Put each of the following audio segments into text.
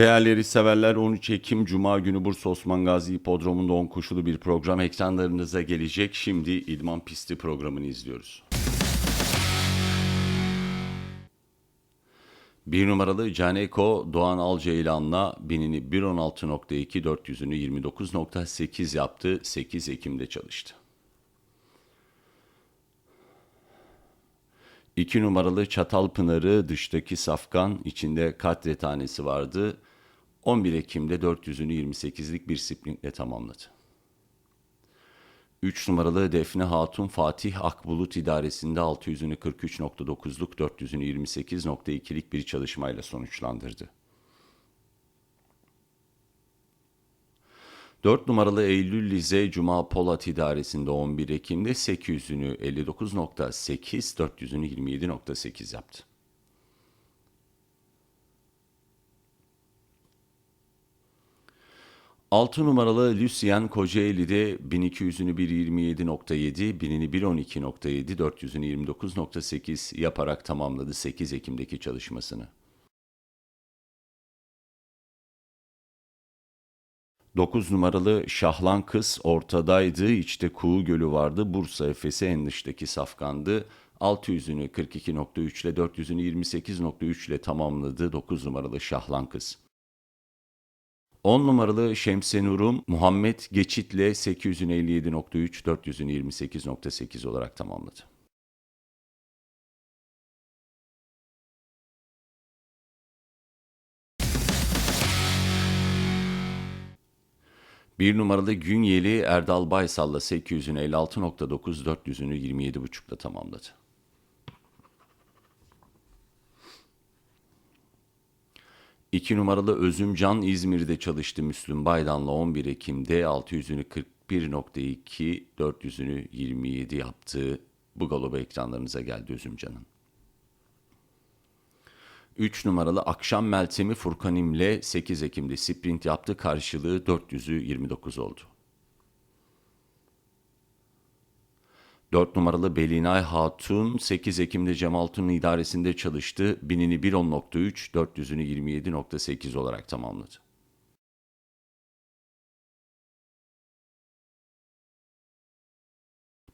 Değerleri severler 13 Ekim Cuma günü Bursa Osman Gazi Hipodromu'nda 10 koşulu bir program ekranlarınıza gelecek. Şimdi İdman Pisti programını izliyoruz. Bir numaralı Caneko Doğan Alceylan'la binini 1.16.2 400'ünü 29.8 yaptı. 8 Ekim'de çalıştı. 2 numaralı Çatalpınar'ı dıştaki safkan içinde katre tanesi vardı. 11 Ekim'de 400'ünü 28'lik bir sprintle tamamladı. 3 numaralı Defne Hatun Fatih Akbulut idaresinde 600'ünü 43.9'luk 400'ünü 28.2'lik bir çalışmayla sonuçlandırdı. 4 numaralı Eylül Lize Cuma Polat idaresinde 11 Ekim'de 800'ünü 59.8, 400'ünü 27.8 yaptı. Altı numaralı Lucien Kocaeli'de 1200'ünü 1.27.7, 1000'ini 1.12.7, 400'ünü 29.8 yaparak tamamladı 8 Ekim'deki çalışmasını. 9 numaralı Şahlan Kız ortadaydı. İçte Kuğu Gölü vardı. Bursa Efes'i en dıştaki safkandı. 600'ünü 42.3 ile 400'ünü 28.3 ile tamamladı 9 numaralı Şahlan Kız. 10 numaralı Şemsenurum Muhammed Geçit'le 800'ünü 57.3, 400'ünü 28.8 olarak tamamladı. Bir numaralı Günyeli Erdal Baysal'la 800'ünü 56.9, 400'ünü 27.5'la tamamladı. İki numaralı Özümcan İzmir'de çalıştı Müslüm Baydan'la 11 Ekim'de 600'ünü 41.2, 400'ünü 27 yaptığı bu galoba ekranlarınıza geldi Özümcan'ın. 3 numaralı Akşam Meltemi Furkanim'le 8 Ekim'de sprint yaptı. Karşılığı 400'ü 29 oldu. 4 numaralı Belinay Hatun 8 Ekim'de Cemaltun'un idaresinde çalıştı. Binini 1.10.3, 400'ünü 27.8 olarak tamamladı.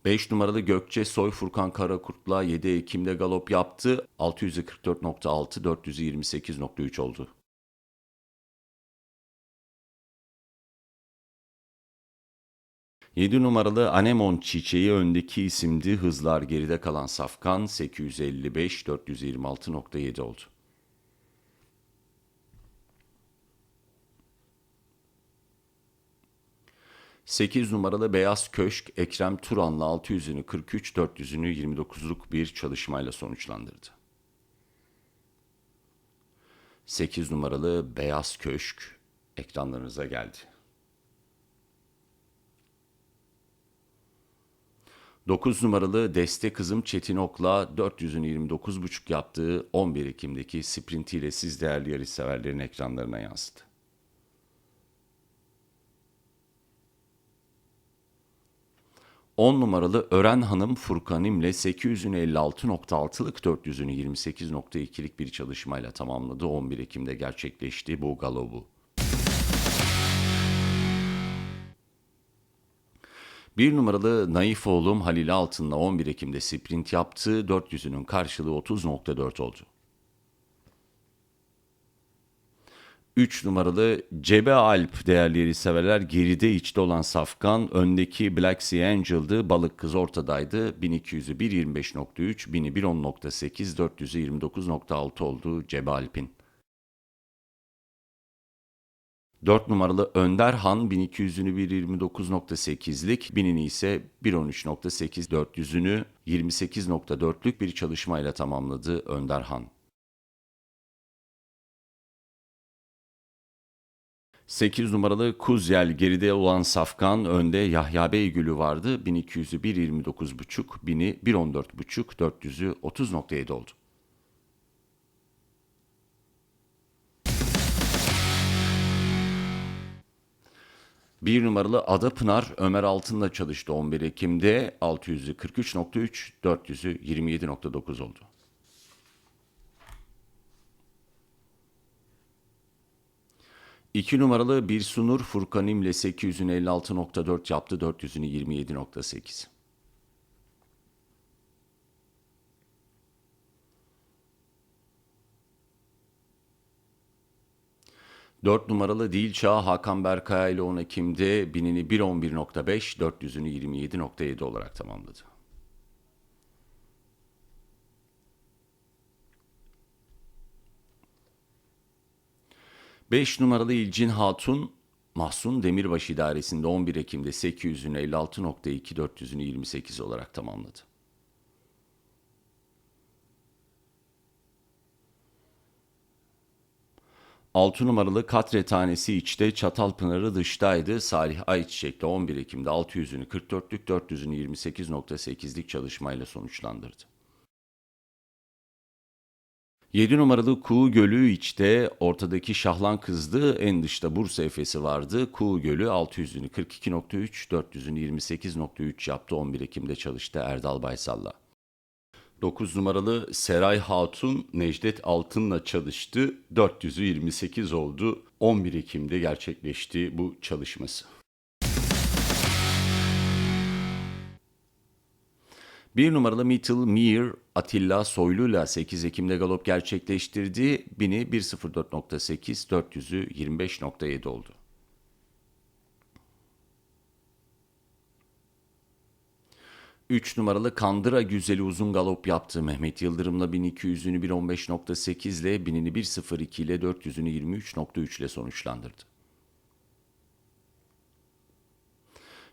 5 numaralı Gökçe Soy Furkan Karakurt'la 7 Ekim'de galop yaptı. 644.6, 428.3 oldu. Yedi numaralı Anemon Çiçeği öndeki isimdi. Hızlar geride kalan Safkan 855 426.7 oldu. 8 numaralı Beyaz Köşk Ekrem Turan'la 600'ünü 43, 400'ünü 29'luk bir çalışmayla sonuçlandırdı. 8 numaralı Beyaz Köşk ekranlarınıza geldi. 9 numaralı Deste Kızım Çetin Ok'la 400'ünü 29.5 yaptığı 11 Ekim'deki sprintiyle siz değerli yarış severlerin ekranlarına yansıdı. 10 numaralı Ören Hanım Furkanim'le 800'ünü 56.6'lık 400'ünü 28.2'lik bir çalışmayla tamamladı. 11 Ekim'de gerçekleşti bu galobu. Bir numaralı Naif oğlum Halil Altın'la 11 Ekim'de sprint yaptı. 400'ünün karşılığı 30.4 oldu. 3 numaralı Cebe Alp değerli yeri severler. Geride içte olan Safkan, öndeki Black Sea Angel'dı. Balık kız ortadaydı. 1200'ü 1.25.3, 1000'i 1.10.8, 400'ü 29.6 oldu Cebe Alp'in. 4 numaralı Önder Han 1200'ünü 1.29.8'lik, 1000'ini ise 1.13.8, 400'ünü 28.4'lük bir çalışmayla tamamladı Önder Han. 8 numaralı Kuzyel geride olan Safkan önde Yahya Beygül'ü vardı. 1200'ü 1.29.5, 1000'i 1.14.5, 400'ü 30.7 oldu. Bir numaralı Ada Pınar Ömer Altın'la çalıştı 11 Ekim'de 600'ü 43.3, 400'ü 27.9 oldu. 2 numaralı Bir Sunur Furkanim'le 800'ünü 56.4 yaptı, 400'ünü 27.8. 4 numaralı Dilçağ Hakan Berkaya ile 10 Ekim'de binini 1.11.5, 400'ünü 27.7 olarak tamamladı. Beş numaralı İlcin Hatun Mahsun Demirbaş idaresinde 11 Ekim'de 800'ünü 56.2, 400'ünü 28 olarak tamamladı. 6 numaralı katre tanesi içte Çatalpınarı dıştaydı. Salih Ayçiçek'te 11 Ekim'de 600'ünü 44'lük 400'ünü 28.8'lik çalışmayla sonuçlandırdı. 7 numaralı Kuğu Gölü içte ortadaki Şahlan kızdı. En dışta Bursa Efes'i vardı. Kuğu Gölü 600'ünü 42.3, 400'ünü 28.3 yaptı. 11 Ekim'de çalıştı Erdal Baysal'la. 9 numaralı Seray Hatun Necdet Altın'la çalıştı. 400'ü 28 oldu. 11 Ekim'de gerçekleşti bu çalışması. Bir numaralı Mitchell Mir Atilla Soylu'yla 8 Ekim'de galop gerçekleştirdi. Bini 1.04.8, 400'ü 25.7 oldu. 3 numaralı Kandıra Güzeli uzun galop yaptı. Mehmet Yıldırım'la 1200'ünü 1.15.8 ile 1000'ini 1.02 ile 400'ünü 23.3 ile sonuçlandırdı.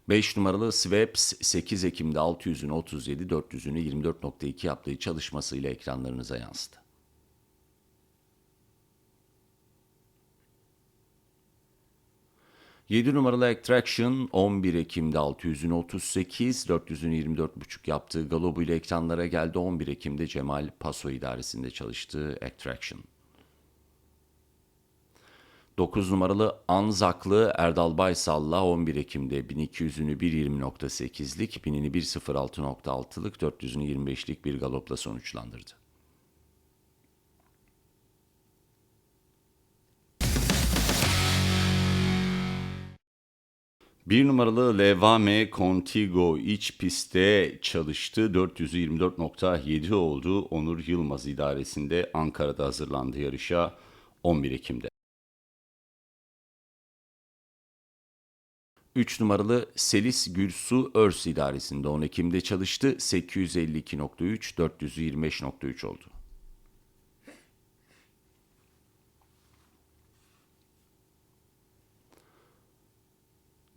5 numaralı Sweps 8 Ekim'de 600'ünü 37, 400'ünü 24.2 yaptığı çalışmasıyla ekranlarınıza yansıdı. 7 numaralı Attraction 11 Ekim'de 600'ünü 38, 400'ünü 24,5 yaptığı Galobu ile ekranlara geldi. 11 Ekim'de Cemal Paso idaresinde çalıştığı Attraction. 9 numaralı Anzaklı Erdal Baysal'la 11 Ekim'de 1200'ünü 1.20.8'lik, 1000'ini 1.06.6'lık, 400'ünü 25'lik bir galopla sonuçlandırdı. Bir numaralı Levame Contigo iç pistte çalıştı. 424.7 oldu. Onur Yılmaz idaresinde Ankara'da hazırlandı yarışa 11 Ekim'de. 3 numaralı Selis Gülsu Örs idaresinde 10 Ekim'de çalıştı. 852.3, 425.3 oldu.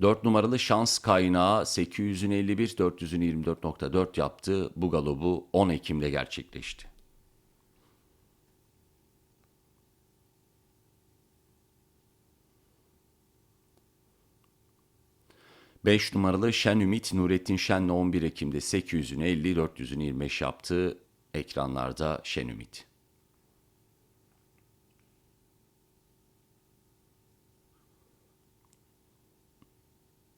4 numaralı şans kaynağı 800'ün 51, 400'ün 24.4 yaptı. Bu galobu 10 Ekim'de gerçekleşti. Beş numaralı Şen Ümit Nurettin Şen'le 11 Ekim'de 800'ün 50, 400'ün 25 yaptı. Ekranlarda Şen Ümit.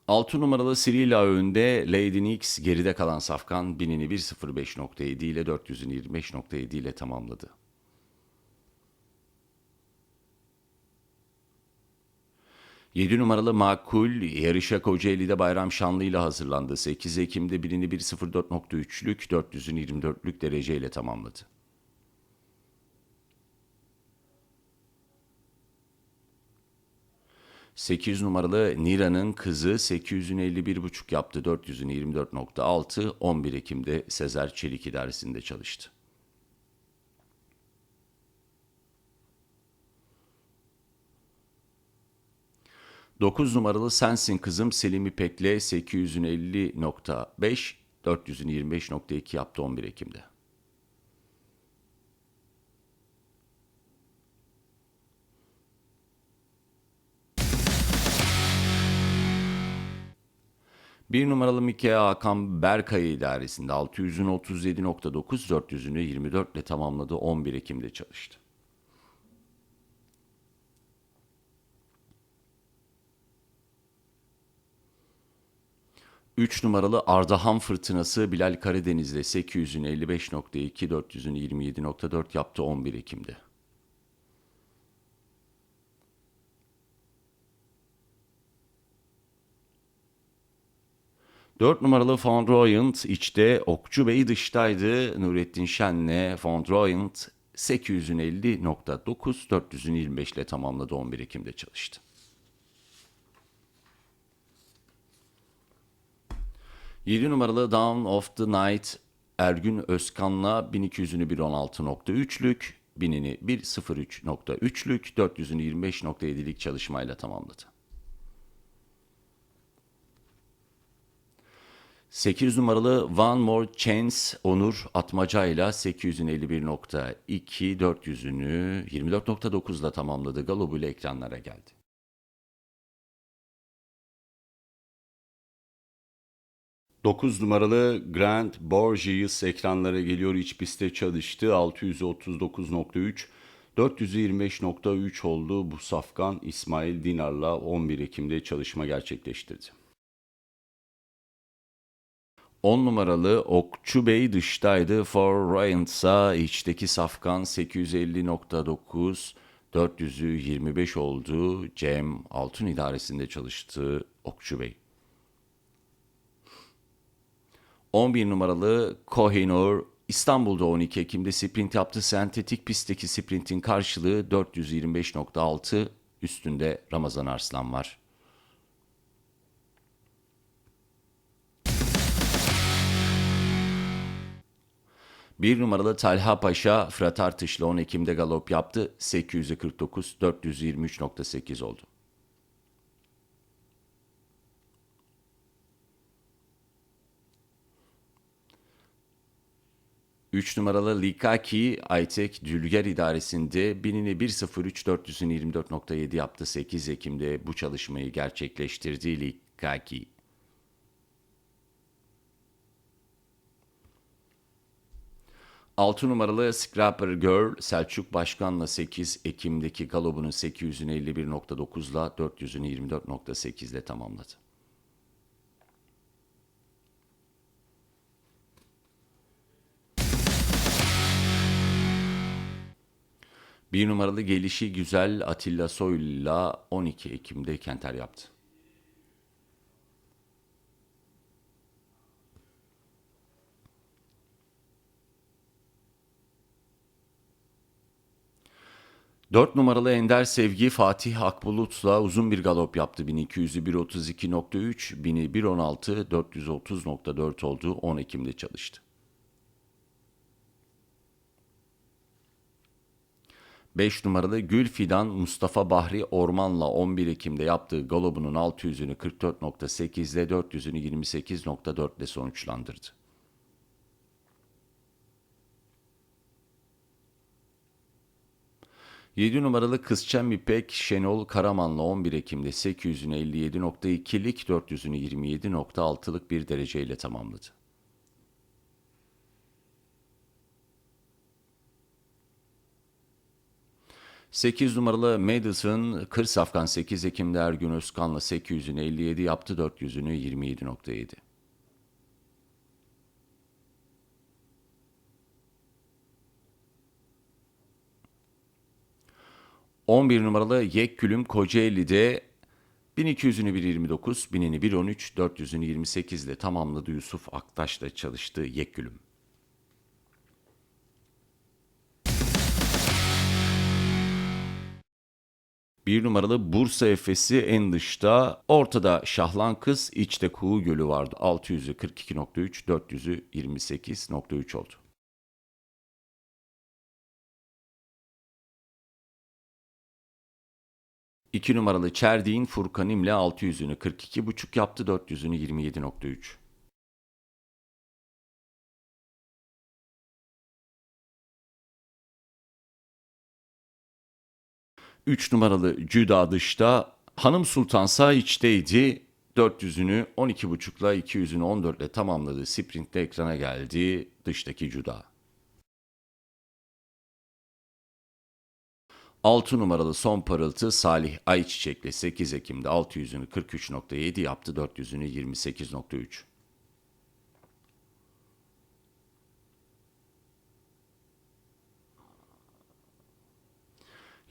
6 numaralı Sirilla önde, Lady Nix geride kalan Safkan binini 1.05.7 ile 400'ünü 25.7 ile tamamladı. Yedi numaralı Makul yarışa Kocaeli'de Bayram Şanlı ile hazırlandı. 8 Ekim'de birini 1.04.3'lük 400'ün 24'lük dereceyle tamamladı. 800 numaralı Nira'nın kızı 800'ünü 51,5 yaptı. 400'ünü 24.6 11 Ekim'de Sezer Çelik idaresinde çalıştı. Dokuz numaralı Sensin Kızım Selim İpek'le 800'ünü 50.5, 400'ünü 25.2 yaptı 11 Ekim'de. Bir numaralı Mikea Hakan Berkaya idaresinde 600'ünü 37.9, 400'ünü 24 ile tamamladı. 11 Ekim'de çalıştı. Üç numaralı Ardahan Fırtınası Bilal Karadeniz'de 800'ünü 55.2, 400'ünü 27.4 yaptı 11 Ekim'de. 4 numaralı Fondroyant içte, Okçu Bey dıştaydı. Nurettin Şen'le Fondroyant 850.9 425 ile tamamladı 11 Ekim'de çalıştı. Yedi numaralı Down of the Night Ergün Özkan'la 1200'ünü 1.16.3'lük, 1000'ini 1.03.3'lük, 400'ünü 25.7'lik çalışmayla tamamladı. 8 numaralı One More Chance Onur Atmaca'yla 851.2, 400'ünü 24.9'la tamamladı. Galobu ile ekranlara geldi. Dokuz numaralı Grand Borgias ekranlara geliyor. İç pistte çalıştı. 639.3 425.3 oldu. Bu safkan İsmail Dinar'la 11 Ekim'de çalışma gerçekleştirdi. 10 numaralı Okçu Bey dıştaydı. For Ryan'sa içteki safkan 850.9 400'ü 25 oldu. Cem Altun idaresinde çalıştı Okçu Bey. 11 numaralı Kohinoor İstanbul'da 12 Ekim'de sprint yaptı. Sentetik pistteki sprintin karşılığı 425.6 üstünde Ramazan Arslan var. Bir numaralı Talha Paşa Fırat Artış'la 10 Ekim'de galop yaptı. 849 423.8 oldu. 3 numaralı Likaki Aytek Dülger idaresinde binini 1.03 424.7 yaptı 8 Ekim'de bu çalışmayı gerçekleştirdi Likaki. Altı numaralı Scrapper Girl Selçuk Başkan'la 8 Ekim'deki galobunun 800'ünü 51.9'la 400'ünü 24.8 ile tamamladı. Bir numaralı gelişi güzel Atilla Soylu'yla 12 Ekim'de Kenter yaptı. Dört numaralı Ender Sevgi Fatih Akbulut'la uzun bir galop yaptı. 1200'ü 1.32.3, 1000'i 1.16, 430.4 oldu. 10 Ekim'de çalıştı. 5 numaralı Gül Fidan Mustafa Bahri Orman'la 11 Ekim'de yaptığı galobunun 600'ünü 44.8 ile 400'ünü 28.4 ile sonuçlandırdı. Yedi numaralı Kızçem İpek Şenol Karaman'la 11 Ekim'de 800'ünü 57.2'lik 400'ünü 27.6'lık bir dereceyle tamamladı. 8 numaralı Madison Kır Safkan 8 Ekim'de Ergün Özkan'la 800'ünü 57 yaptı 400'ünü 27.7. ...11 numaralı Yekkülüm Kocaeli'de 1200'ünü 1.29, 1000'ini 1.13, 400'ünü 28 ile tamamladı Yusuf Aktaş'la çalıştı Yekkülüm. Bir numaralı Bursa Efes'i en dışta. Ortada Şahlan Kız, içte Kuğu Gölü vardı. 600'ü 42.3, 400'ü 28.3 oldu. İki numaralı Çerdiğin Furkanim'le 600'ünü 42.5 yaptı, 400'ünü 27.3. 3 numaralı Cüda dışta. Hanım Sultan sağ içteydi. 400'ünü 12.5'la 200'ünü 14 ile tamamladı. Sprintte ekrana geldi dıştaki Cüda. 6 numaralı son parıltı Salih Ayçiçek'le 8 Ekim'de 600'ünü 43.7 yaptı, 400'ünü 28.3.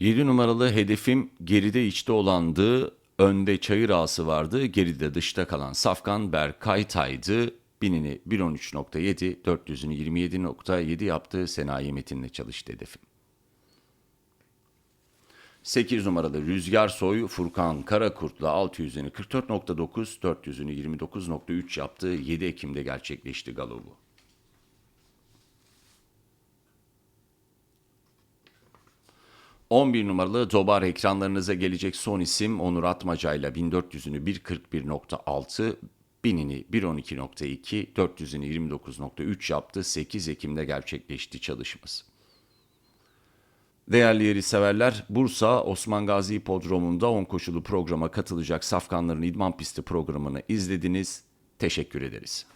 7 numaralı hedefim geride içte olandı. Önde çayır ağası vardı. Geride dışta kalan Safkan Berkaytay'dı. Binini 1.13.7, 400'ünü 27.7 yaptı. Senayi Metin'le çalıştı hedefim. 8 numaralı Rüzgar Soy Furkan Karakurt'la 600'ünü 44.9, 400'ünü 29.3 yaptı. 7 Ekim'de gerçekleşti galobu. ...11 numaralı Dobar ekranlarınıza gelecek son isim Onur Atmaca ile 1400'ünü 1.41.6... ...1000'ini 1.12.2, 400'ünü 29.3 yaptı. 8 Ekim'de gerçekleşti çalışması. Değerli yeri severler, Bursa Osman Gazi Hipodromu'nda 10 koşulu programa katılacak Safkanların İdman Pisti programını izlediniz. Teşekkür ederiz.